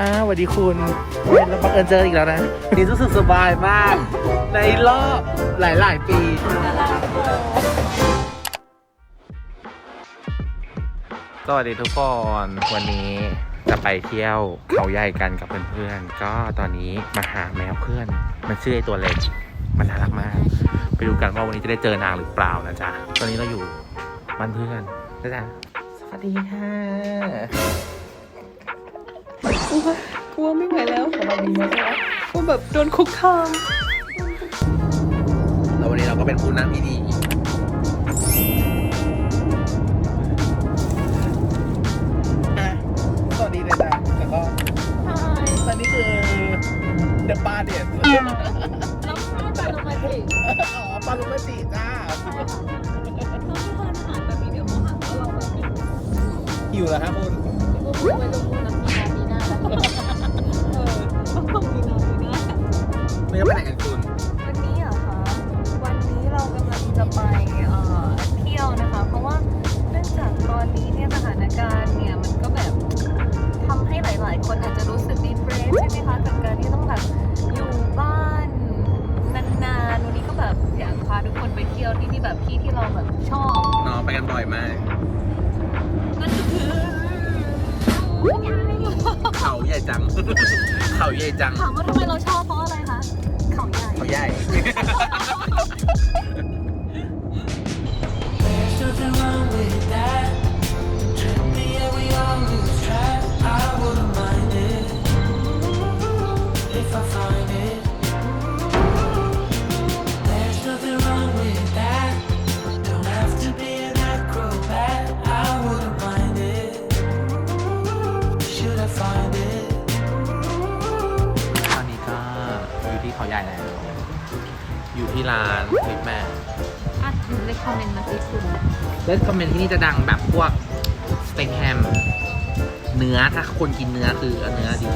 อ้าวสวัสดีคุณเราบังเอิญเจออีกแล้วนะวันนี่รู้สึกสบายมาก ในรอบหลาย ๆ ปี สวัสดีทุกคน วันนี้จะไปเที่ยวเขาใหญ่กันกับเพื่อนๆ ก็ตอนนี้มาหาแมวเพื่อน มันชื่อไอตัวเล็ก มันน่ารักมาก ไปดูกันว่าวันนี้จะได้เจอนางหรือเปล่านะจ๊ะ ตอนนี้เราอยู่บ้านเพื่อนนะจ๊ะ สวัสดีค่ะก ลัวกลัวไม่ไหวแล้วสวัสดีนะจ๊ะกลัวแบบโดนคุกคามแล้ววันนี้เราก็เป็นผู้นำที่ดีอะสวัสดีนะจ๊ะแล้วก็ตอนนี้คือเดอะปาเดียเราไม่ไปโรแมนติกอ๋อปาลุมาติจ้าใช่ค่ะเขาไม่ทานอาหารแบบนี้เดี๋ยวเขาหาว่าเราแบบไม่หิวแล้วครับคุณ ไม่ได้ไปไหนกันคุณวัน เขาใหญ่ ที่ร้านลิปแม่อะเลคคอมเมนต์มาสิคุณเลสคอมเมนต์ที่นี่จะดังแบบพวกสเต็กแฮมเนื้อถ้าคนกินเนื้อคือเนื้อดี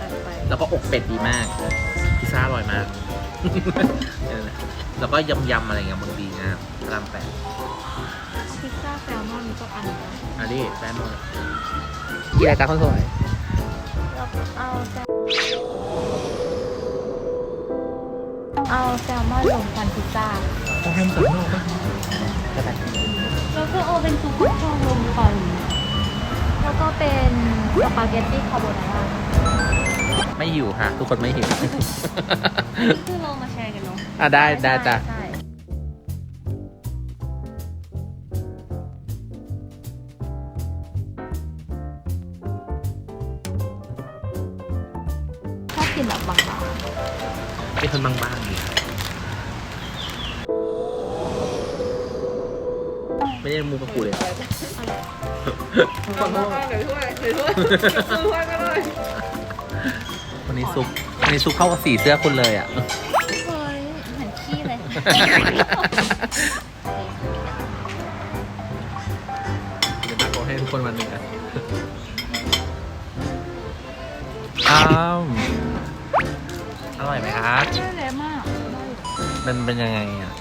จัดไปแล้วก็อกเป็ดดีมาก พิซซ่าอร่อยมากเออแล้วก็ยำยำๆอะไรเงี้ยมันดีนะพระรามแปดพิซซ่าแซลมอนก็อันนะอันนี้แซมมอนกี่รายการคนสวยเราเอาแซล เอาแซลมอนรวมกันพิซซ่าต้องให้มันสวยมากป่ะแล้วก็เอาเป็นซุปเปอร์ชองรวมกันแล้วก็เป็นสปาเกตตี้คาโบนาร่าไม่หิวค่ะ ทุกคนไม่หิวนี่คือเรามาแชร์กันเนาะอะได้ได้จ้ะใช่ชอบกินแบบบางเป็นคนบางๆ ไม่ได้มูกับกูเลยอะขอโทษเดี๋ยวช่วยเดี๋ยวช่วยช่วยก็ได้วันนี้ซุปวันนี้ซุปเข้ากับสีเสื้อคุณเลยอะๆเฮ้ยเหมือนขี้เลยเดี๋ยวตักเอาให้ทุกคนวันหนึ่งกันอ้าวอร่อยไหมครับไม่เลยมากมันเป็นยังไงอะ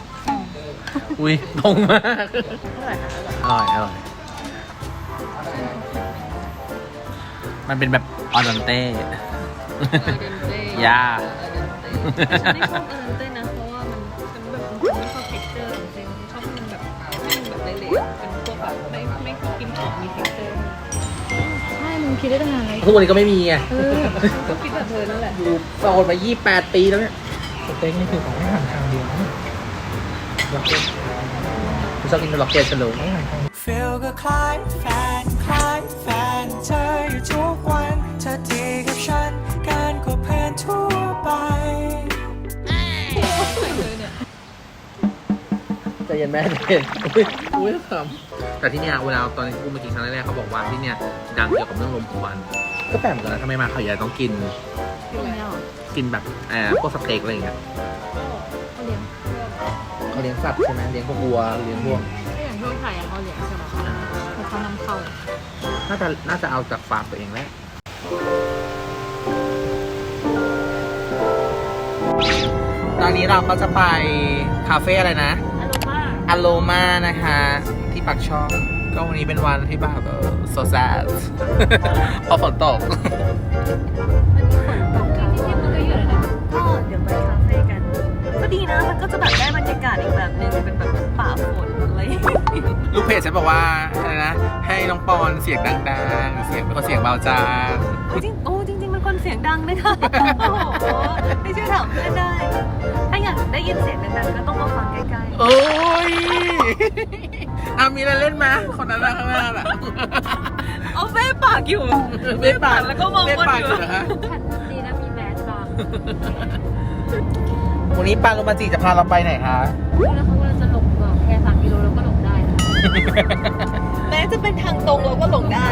อุ้ยตรงมากอร่อยอร่อย มันเป็นแบบออนดันเต้ ยาฉันไม่ชอบเออเต้นนะ เพราะว่ามันฉันแบบฉันไม่ชอบ texture จริงๆชอบให้มันแบบให้มันแบบเละๆเป็นพวกแบบไม่ไม่ชอบกินของมี texture ใช่มึงคิดได้ตั้งนานเลยทุกวันนี้ก็ไม่มีไงเออก็คิดแบบเธอนั่นแหละอยู่โสดมา 28 ปีแล้วเนี่ย สเต็กนี่คือของไม่หันทางเดียว กเก็ตคุณชอบกินล็อกเก็ตฉันเลย Feel ก็คล้ายแฟนคล้ายแฟนเธออยู่ทุกวันเธอดีกับฉันกันกว่าเพื่อนทั่วไปใจเย็นแม่ใจเย็นอุ้ยอุ้ยขำแต่ที่เนี่ยเวลาตอนที่กูมากินครั้งแรกๆเขาบอกว่าที่เนี่ยดังเกี่ยวกับเรื่องลมควันก็แปลกเหมือนกันนะทำไมมาเขาใหญ่ต้องกิน กินแล้วกินแบบเอ่อพวกสเต็กอะไรอย่างเงี้ย เขาเลี้ยงสัตว์ใช่ไหมเลี้ยงพวกวัวเลี้ยงพวกก็อย่างที่ไทยอะเขาเลี้ยงใช่ไหมคะแต่เขานำเข้าน่าจะน่าจะเอาจากฟาร์มตัวเองแหละตอนนี้เราก็จะไปคาเฟ่อะไรนะอารมณ์มากอโลมานะคะที่ปักช่องก็วันนี้เป็นวันที่แบบโซแซดพอฝนตก็ดีนะ มันก็จะแบบได้บรรยากาศอีกแบบหนึงเป็นแบบป่าฝนอะไรอย่างเงี้ยลูกเพจฉันบอกว่าอะไรนะ ให้น้องปอนเสียงดังๆ เสียงเป็นคนเสียงเบาจังโอ้จริงโอ้จริง ๆ มันคนเสียงดังนะคะโอ้โหไม่เชื่อถามเพื่ได้ ถ้าอยากได้ยินเสียงดังๆก็ต้องมาฟังใกล้ๆ โอ้ยเอามีอะไรเล่นไหมคนนั้นน่ข้างหน้าน่ะเอาเฟ้ปากอยู่เบ้ปากแล้วก็มองเนบนปาอยู่ะดีนะมีแมสบ้าง วันนี้ปาโรมาจิจะพาเราไปไหนคะ แล้วเขาว่าจะหลงแบบแค่สามกิโลแล้วก็หลงได้นะแม้จะเป็นทางตรงเราก็หลงได้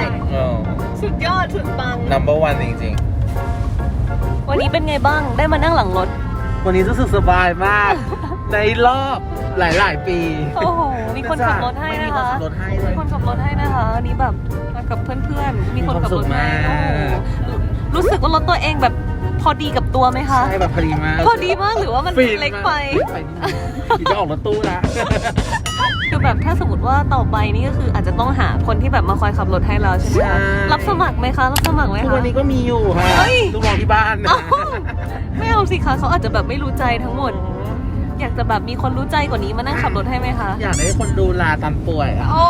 สุดยอดสุดปัง number one จริงวันนี้เป็นไงบ้าง ได้มานั่งหลังรถ ๆ วันนี้รู้สึกสบายมาก ในรอบหลาย ๆ ปีโอ้โห มีคนขับรถให้ไม่มีนะคนคะขับรถให้เลมียคนขับรถให้นะคะอันนี้แบบมากับเพื่อนๆ มีคนขับรถให้มีความสุขมาก โอ้โหรู้สึกว่ารถตัวเองแบบ พอดีกับตัวไหมคะ ใช่แบบพอดีมากพอดีมากหรือว่ามันฟินเล็กไปไปนิดนึงคิดจะออกรถตู้ละคือแบบถ้าสมมติว่าต่อไปนี่ก็คืออาจจะต้องหาคนที่แบบมาคอยขับรถให้เราใช่ไหมคะรับสมัครไหมคะ รับสมัครไหมทุกคะ วันนี้ก็มีอยู่ค่ะเฮ้ย ลูกน้องที่บ้านนะ เอ้าไม่เอาสิคะเขาอาจจะแบบไม่รู้ใจทั้งหมด อยากจะแบบมีคนรู้ใจกว่านี้มานั่งขับรถให้ไหมคะ อยากได้คนดูแลตอนป่วยอะโอ้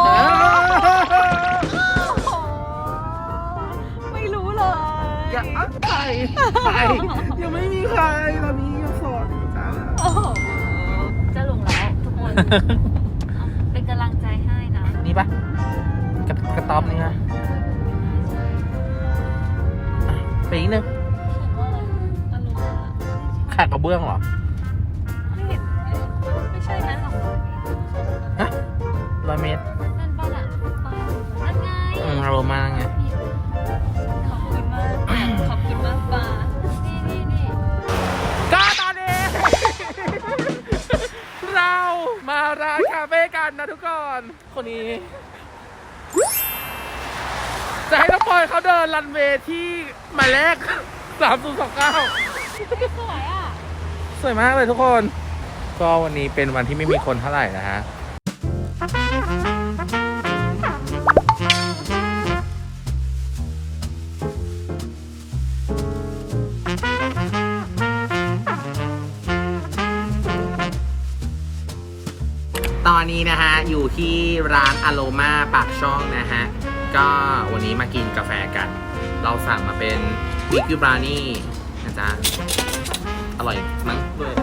ยากอัพใครใครยังไม่มีใครตอนนี้ยังโสดอยู่จ้าโอ้โหจะหลงแล้วทุกคน เป็นกำลังใจให้นะนี่ปะกระกระต๊อบนี่ฮะอะไปอีกนึงแขกกระเบื้องเหรอ ไม่เห็นไม่ใช่นะร้อยเมตร นั่นบ้านอะนั่นไง อืมอารมณ์มากไง เฟ่กันนะทุกคน คนนี้ จะให้น้องพลอยเขาเดินรันเวย์ที่หมายเลขสามศูนย์สองเก้าสวยอะ สวยมากเลยทุกคน ก็วันนี้เป็นวันที่ไม่มีคนเท่าไหร่นะฮะ นนี้นะฮะ อยู่ที่ร้านอโ o มาปากช่องนะฮะ ก็วันนี้มากินกาแฟกัน เราสั่งมาเป็นวิก y บรานี่นะจ๊ะ อร่อยมั้งด้วย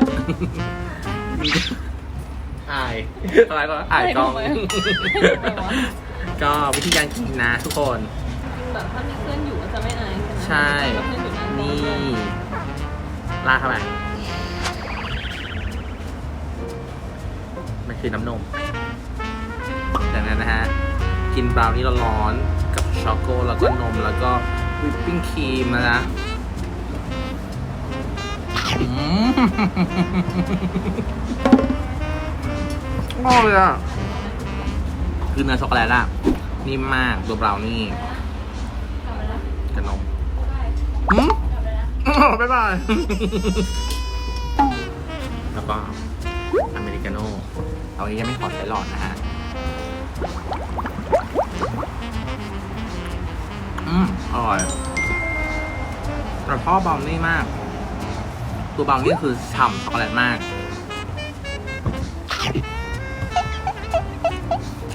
อายอะไรก็อายกล้องก็วิธีการกินนะทุกคนแบบถ้ามีเพื่อนอยู่ก็จะไม่อายใช่เพื่อนอยู่หน้านี่โต๊ะลากเข้าไป คือน้ำนมดังนั้นนะฮะ กินบราวนี่ร้อนๆกับช็อกโกแล้วก็นมแล้วก็วิปปิ้งครีมนะนะอืมอร่อยเลยอะ คือเนื้อช็อกโกแลตอะนิ่มมากตัวบราวนี่กับนมอืมอ๋อบ๊ายบาย แล้วก็ เอานี้ยังไม่ขอใช้หลอดนะฮะอืมอร่อยแต่พ่อบราวนี่มาก ตัวบราวนี่คือฉ่ำช็อกโกแลตมาก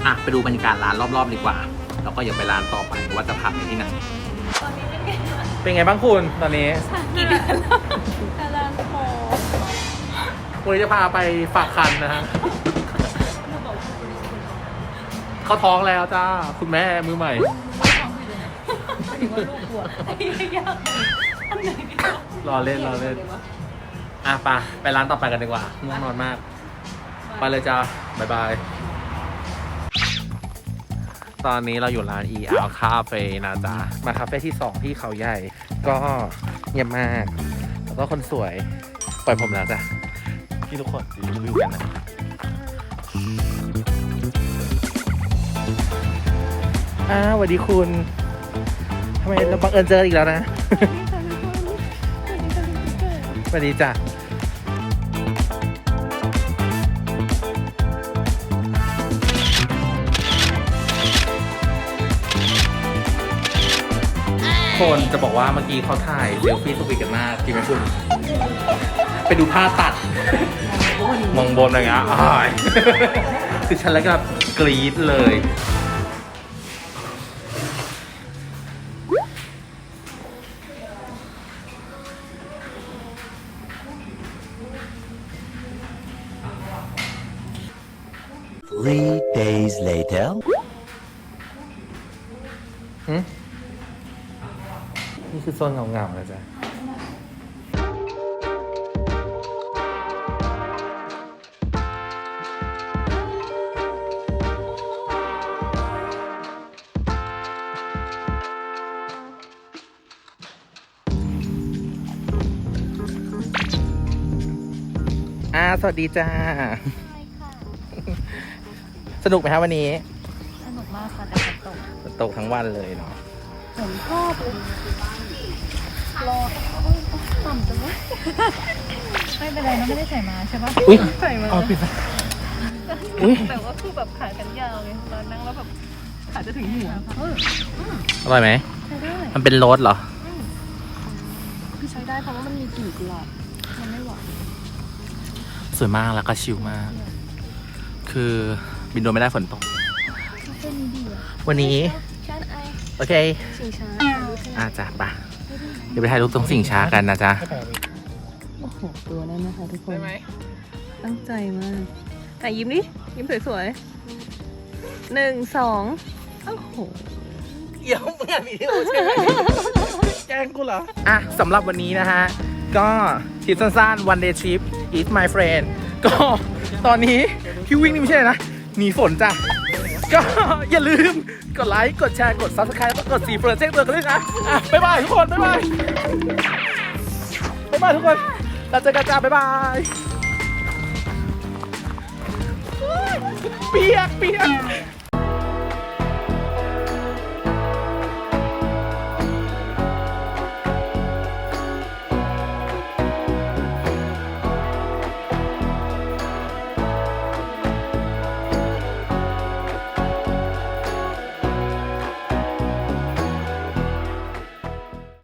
อะ ไปดูบรรยากาศร้านรอบๆดีกว่า แล้วก็อย่าไปร้านต่อไปว่าจะพักที่ไหนเป็นไงบ้างคุณตอนนี้กี่เดือนแล้วกำลังโผล่วันนี้จะพาไปฝากคันนะฮะ เขาท้องแล้วจ้า คุณแม่มือใหม่ รอเล่นรอเล่น อะไปไปร้านต่อไปกันดีกว่าง่วงนอนมาก ไปเลยจ้าบ๊ายบาย ตอนนี้เราอยู่ร้าน ER Cafe นะจ๊ะ มาคาเฟ่ที่ 2 ที่เขาใหญ่ ก็เงียบมาก แล้วก็คนสวย ปล่อยผมแล้วจ้ะที่ทุกคนรีวิวกันนะ อ้าวสวัสดีคุณทำไมเราบังเอิญเจออีกแล้วนะสวัสดีจ้ะคนจะบอกว่าเมื่อกี้เขาถ่ายเซลฟี่สวีทกันมากจริงไหมคุณ ไปดูท่าตัด มองบนอะไรเงี้ยอ้ายคือฉันแล้วก็แบบกรี๊ดเลย โซนเงาๆแล้วจ้ะอ่าสวัสดีจ้า สนุกไหมครับวันนี้ สนุกมากค่ะแต่ฝนตกฝนตกทั้งวันเลยเนาะ ผมชอบรอต่ำจังวะไม่เป็นไรนะไม่ได้ใส่มาใช่ปะอุ้ยใส่มาเอาปิดอุ๊ย แต่ว่าคือแบบขากันยาวไงตอนนั่งแล้วแบบขาจะถึงหัวเอออร่อยไหม ใช้ได้ มันเป็นรสเหรอ คือใช้ได้เพราะว่ามันมีกลิ่นกุหลาบมันไม่หวานสวยมากแล้วก็ชิลมาก คือบินโดรไม่ได้ฝนตก เส้นนี้ดีอะวันนี้ชาไอ โอเคชิงช้าอาจ้ะปะเดี๋ยวไปถ่ายรูปตรงสิ่งช้ากันนะจ๊ะโอ้โหตัวนั้นนะคะทุกคน ตั้งใจมากแต่ยิ้มดิ ยิ้มสวยๆหนึ่งสองโอ้โห เดี๋ยวมึงอะวิดีโอใช่ไหมแกล้งกูเหรอ อะสำหรับวันนี้นะฮะ ก็ทริปสั้นๆ one day trip is my friend ก็ตอนนี้ที่วิ่งนี่ไม่ใช่นะหนีฝนจ้ะ ก็อย่าลืมกดไลค์ กดแชร์ กด subscribe แล้วก็กดสีเฟิร์นแจ้งเตือนกันด้วยนะอะบ๊ายบายทุกคน บ๊ายบาย บ๊ายบายทุกคนเราเจอกันจ้าบ๊ายบาย เปียกเปียก